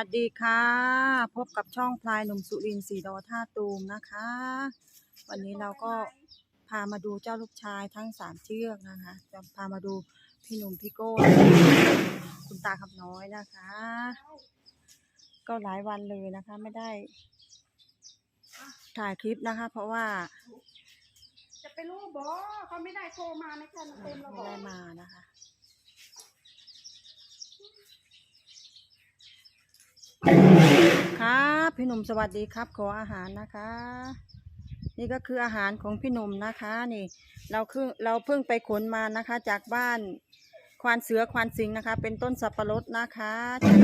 วัสดีค่ะ พบกับช่องพลายหนุ่มสุรินทร์สีดอท่าตูมนะคะ วันนี้เราก็พามาดูเจ้าลูกชายทั้งสามเชือกนะคะ จะพามาดูพี่หนุ่มพี่โก้ คุณตาคำน้อยนะคะ ก็หลายวันเลยนะคะ ไม่ได้ ถ่ายคลิปนะคะ เพราะว่า จะไปรู้บอเขาไม่ได้โทรมาในการเต็มระบไม่อได้มานะคะ ครับพี่หนุ่มสวัสดีครับ ขออาหารนะคะ นี่ก็คืออาหารของพี่หนุ่มนะคะนี่ เราคือเราเพิ่งไปขนมานะคะ จากบ้านควานเสือควานสิงนะคะ เป็นต้นสับปะรดนะคะจาก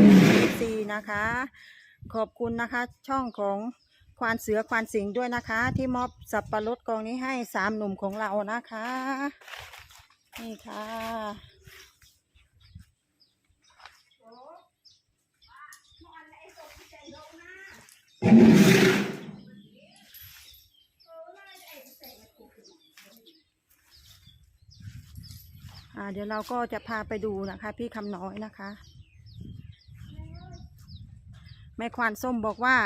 ซีนะคะ ขอบคุณนะคะ ช่องของควานเสือควานสิงด้วยนะคะ ที่มอบสับปะรดกองนี้ให้สามหนุ่มของเรานะคะ นี่ค่ะ อ่า เดี๋ยวเราก็จะพาไปดูนะคะ พี่คำน้อยนะคะ แม่ควานส้มบอกว่า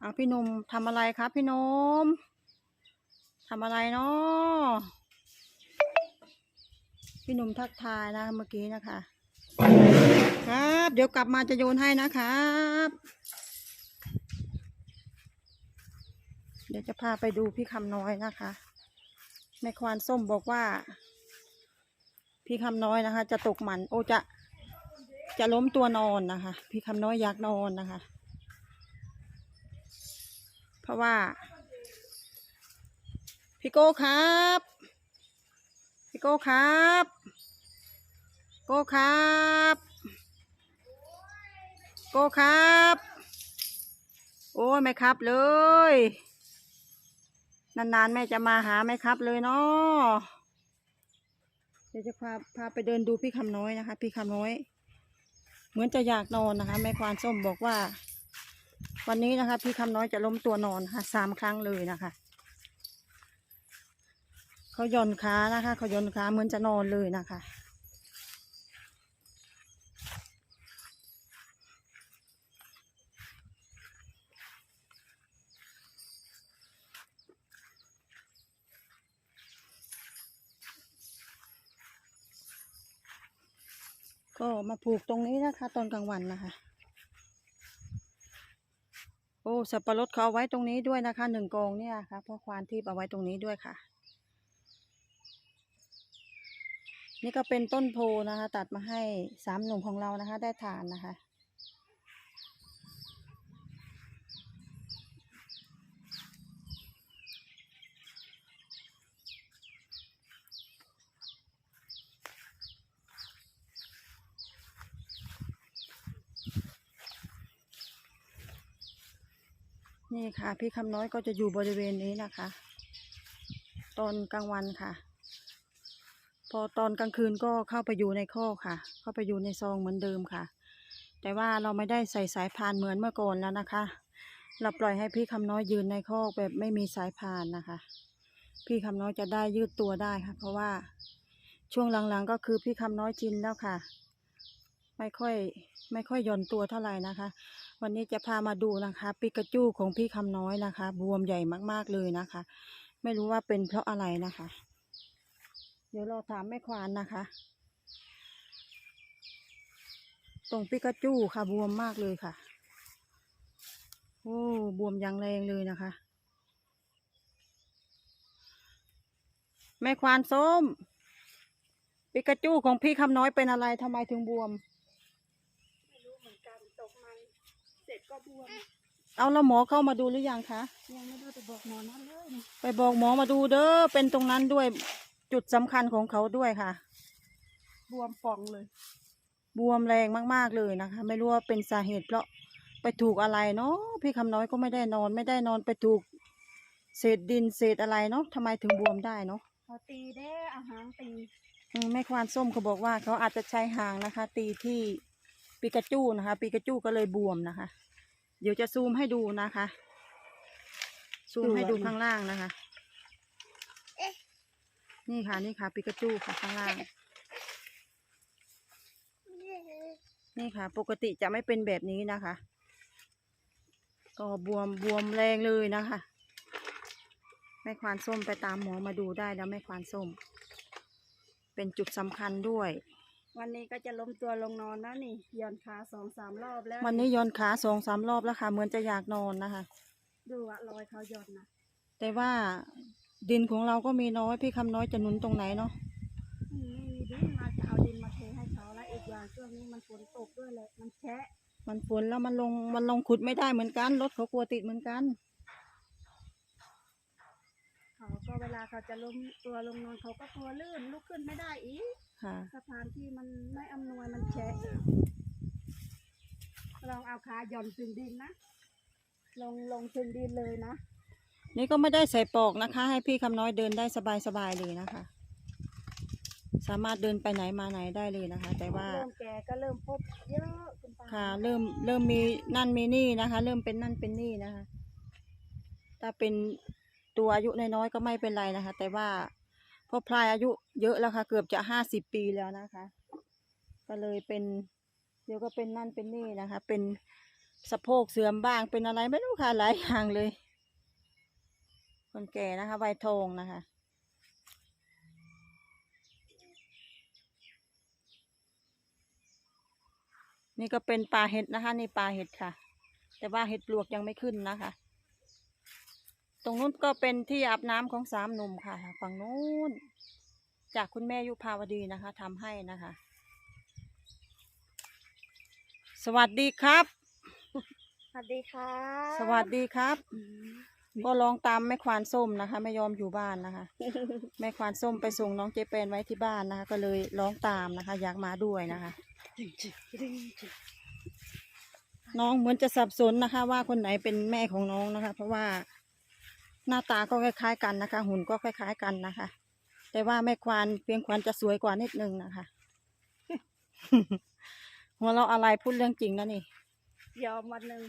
เอาพี่นุ่มทำอะไรครับพี่นุ่มทำอะไรเนาะพี่นุ่มทักทายนะเมื่อกี้นะคะ ครับ เดี๋ยวกลับมาจะโยนให้นะครับ เดี๋ยวจะพาไปดูพี่คำน้อยนะคะแม่ควานส้มบอกว่า พี่คำน้อยนะคะ จะตกหมันโอจะจะล้มตัวนอนนะคะ พี่คำน้อยอยากนอนนะคะ เพราะว่า พี่โก้ครับ พี่โก้ครับ โก้ครับ โก้ครับ โอ้ยไม่ครับเลย นานๆ แม่จะมาหาไหมครับเลยเนาะเดี๋ยวจะพาพาไปเดินดูพี่คำน้อยนะคะ พี่คำน้อย เหมือนจะอยากนอนนะคะ แม่ควานส้มบอกว่า วันนี้นะคะ พี่คำน้อยจะล้มตัวนอนค่ะสามครั้งเลยนะคะเขาย่อนขานะคะเขาย่อนขาเหมือนจะนอนเลยนะคะ ก็มาผูกตรงนี้นะคะ ตอนกลางวันนะคะ โอ้สับปะรดเขาเอาไว้ตรงนี้ด้วยนะคะหนึ่งกองเนี่ยค่ะเพราะควานที่เอาไว้ตรงนี้ด้วยค่ะ นี่ก็เป็นต้นโพนะคะ ตัดมาให้สามหนุ่มของเรานะคะ ได้ทานนะคะ นี่ค่ะ พี่คำน้อยก็จะอยู่บริเวณนี้นะคะ ตอนกลางวันค่ะ พอตอนกลางคืนก็เข้าไปอยู่ในคอกค่ะ เข้าไปอยู่ในซองเหมือนเดิมค่ะ แต่ว่าเราไม่ได้ใส่สายพานเหมือนเมื่อก่อนแล้วนะคะ เราปล่อยให้พี่คำน้อยยืนในคอกแบบไม่มีสายพานนะคะ พี่คำน้อยจะได้ยืดตัวได้ค่ะ เพราะว่าช่วงหลังๆก็คือพี่คำน้อยจินแล้วค่ะ ไม่ค่อยไม่ค่อยย่อนตัวเท่าไหร่นะคะ วันนี้จะพามาดูนะคะปิกาจูของพี่คำน้อยนะคะ บวมใหญ่มากๆเลยนะคะ ไม่รู้ว่าเป็นเพราะอะไรนะคะ เดี๋ยวเราถามแม่ควานนะคะ ตรงปิกาจูค่ะบวมมากเลยค่ะโอ้บวมอย่างแรงเลยนะคะ แม่ควานส้มปิกาจูของพี่คำน้อยเป็นอะไรทำไมถึงบวมรู้เหมือนกันตกมันเสร็จ ก็บวมเอาแล้วหมอเข้ามาดูหรือยังคะ ยังไม่ได้ไปบอกหมอนั่นเลยนะไปบอกหมอมาดูเด้อ เป็นตรงนั้นด้วยจุดสำคัญของเขาด้วยค่ะ บวมป่องเลยบวมแรงมากๆเลยนะคะ ไม่รู้ว่าเป็นสาเหตุเพราะไปถูกอะไรเนาะพี่คำน้อยก็ไม่ได้นอน ไม่ได้นอนไปถูก เศษดินเศษอะไรเนาะทำไมถึงบวมได้เนาะพอตีได้อาหารตีอืมแม่ควานส้มเขาบอกว่าเขาอาจจะใช้หางนะคะ ตีที่ปิกาจูนะคะปิกาจูก็เลยบวมนะคะ เดี๋ยวจะซูมให้ดูนะคะ ซูมให้ดูข้างล่างนะคะ นี่ค่ะนี่ค่ะปิกาจูค่ะข้างล่างแนี่ค่ะ ปกติจะไม่เป็นแบบนี้นะคะ ก็บวมบวมแรงเลยนะคะแม่ควานส้มไปตามหมอมาดูได้แล้วแม่ควานส้ม เป็นจุดสำคัญด้วย วันนี้ก็จะล้มตัวลงนอนแล้วนี่หย่อนขาสองสามรอบแล้ววันนี้ย้อนขาสองสามรอบแล้วค่ะ เหมือนจะอยากนอนนะคะ ดูอะรอยเขาหย่อนนะแต่ว่าดินของเราก็มีน้อยพี่คำน้อยจะหนุนตรงไหนเนาะอืมไม่มีดินมาจะเอาดินมาเทให้เขาแล้วอีกอย่างช่วงนี้มันฝนตกด้วยแหละมันแฉะมันฝนแล้วมันลงมันลงขุดไม่ได้เหมือนกันรถเขากลัวติดเหมือนกัน เขาก็เวลาเขาจะล้มตัวลงนอนเขาก็กลัวลื่นลุกขึ้นไม่ได้อีกค่ะ สถานที่มันไม่อำนวยมันแฉะลองเอาขาหย่อนถึงดินนะ ลงลงถึงดินเลยนะ นี่ก็ไม่ได้ใส่ปลอกนะคะ ให้พี่คำน้อยเดินได้สบายๆเลยนะคะ สามารถเดินไปไหนมาไหนได้เลยนะคะ แต่ว่า เริ่มแก่ก็เริ่มพบเยอะคุณตาค่ะ เริ่มเริ่มมีนั่นมีนี่นะคะ เริ่มเป็นนั่นเป็นนี่นะคะ ถ้าเป็น ตัวอายุน้อยๆก็ไม่เป็นไรนะคะ แต่ว่าพอพลายอายุเยอะแล้วค่ะ เกือบจะห้าสิบปีแล้วนะคะ ก็เลยเป็น เดี๋ยวก็เป็นนั่นเป็นนี่นะคะ เป็นสะโพกเสื่อมบ้างเป็นอะไรไม่รู้ค่ะหลายอย่างเลย คนแก่นะคะวัยทองนะคะนี่ก็เป็นปลาเห็ดนะคะ นี่ปลาเห็ดค่ะ แต่ว่าเห็ดปลวกยังไม่ขึ้นนะคะ ตรงนู้นก็เป็นที่อาบน้ำของสามหนุ่มค่ะ ฝั่งนู้น จากคุณแม่ยุพาวดีนะคะทำให้นะคะ สวัสดีครับ สวัสดีค่ะสวัสดีครับ ก็ลองตามแม่ควานส้มนะคะ ไม่ยอมอยู่บ้านนะคะ แม่ควานส้มไปส่งน้องเจเปนไว้ที่บ้านนะคะ ก็เลยร้องตามนะคะ อยากมาด้วยนะคะน้องเหมือนจะสับสนนะคะ ว่าคนไหนเป็นแม่ของน้องนะคะ เพราะว่า หน้าตาก็คล้ายๆกันนะคะ หุ่นก็คล้ายๆกันนะคะ แต่ว่าแม่ควานเพียงควานจะสวยกว่านิดนึงนะคะ หัวเราะอะไรพูดเรื่องจริงนะนี่ ยอมวันหนึ่ง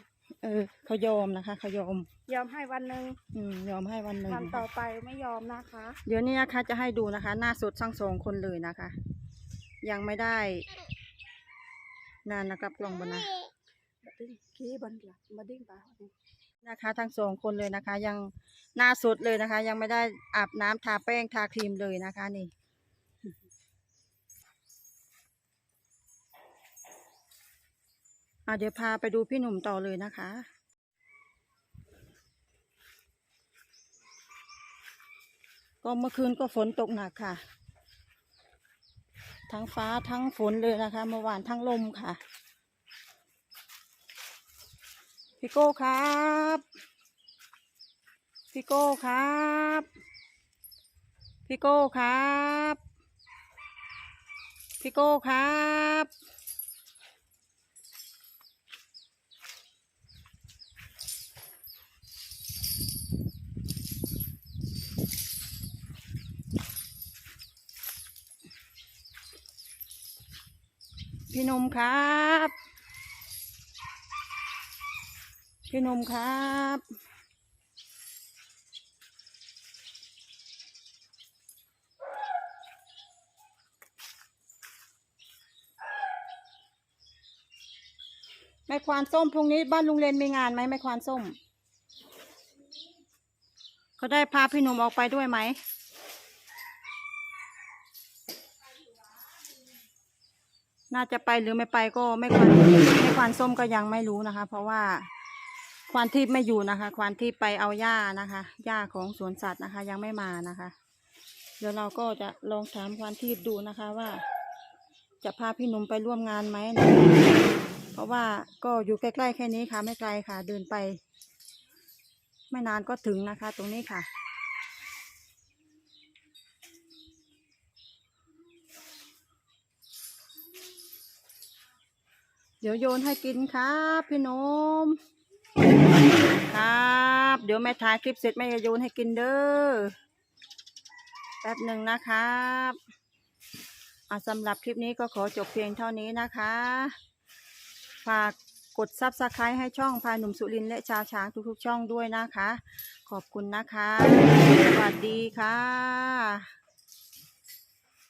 เออเขายอมนะคะเขายอม ยอมให้วันหนึ่งอืมยอมให้วันหนึ่งวันต่อไปไม่ยอมนะคะ เดี๋ยวนี้นะคะจะให้ดูนะคะ หน้าสดทั้งสองคนเลยนะคะ ยังไม่ได้นานนะครับกล่องบนนะดิ้งขี้บันหลับมาดิ้งปลา นะคะ ทั้งสองคนเลยนะคะ ยังหน้าสุดเลยนะคะ ยังไม่ได้อาบน้ำทาแป้งทาครีมเลยนะคะนี่เดี๋ยวพาไปดูพี่หนุ่มต่อเลยนะคะก็เมื่อคืนก็ฝนตกหนักค่ะ ทั้งฟ้าทั้งฝนเลยนะคะ เมื่อวานทั้งลมค่ะ พี่โก้ครับพี่โก้ครับพี่โก้ครับพี่โก้ครับพี่นมครับ พี่หนมครับแม่ควานส้มพรุ่งนี้บ้านลุงเรนมีงานไหมแม่ควานส้ม เขาได้พาพี่หนุ่มออกไปด้วยไหมน่าจะไปหรือไม่ไปก็ไม่ควานไม่ควานส้มก็ยังไม่รู้นะคะ เพราะว่า ควานทิพย์ไม่อยู่นะคะ ควานทิพย์ไปเอาหญ้านะคะหญ้าของสวนสัตว์นะคะ ยังไม่มานะคะ เดี๋ยวเราก็จะลองถามควานทิพย์ดูนะคะว่า จะพาพี่หนุ่มไปร่วมงานไหมนะคะเพราะว่าก็อยู่ใกล้ๆแค่นี้ค่ะไม่ไกลค่ะ เดินไป ไม่นานก็ถึงนะคะ ตรงนี้ค่ะเดี๋ยวโยนให้กินครับ พี่หนม ครับ เดี๋ยวแม่ถ่ายคลิปเสร็จแม่จะโยนให้กินเด้อแป๊บหนึ่งนะครับอะสำหรับคลิปนี้ก็ขอจบเพียงเท่านี้นะคะ ฝากกดซับสไครต์ให้ช่องพาหนุ่มสุรินและชาวช้างทุกๆ ช่องด้วยนะคะ ขอบคุณนะคะ สวัสดีค่ะ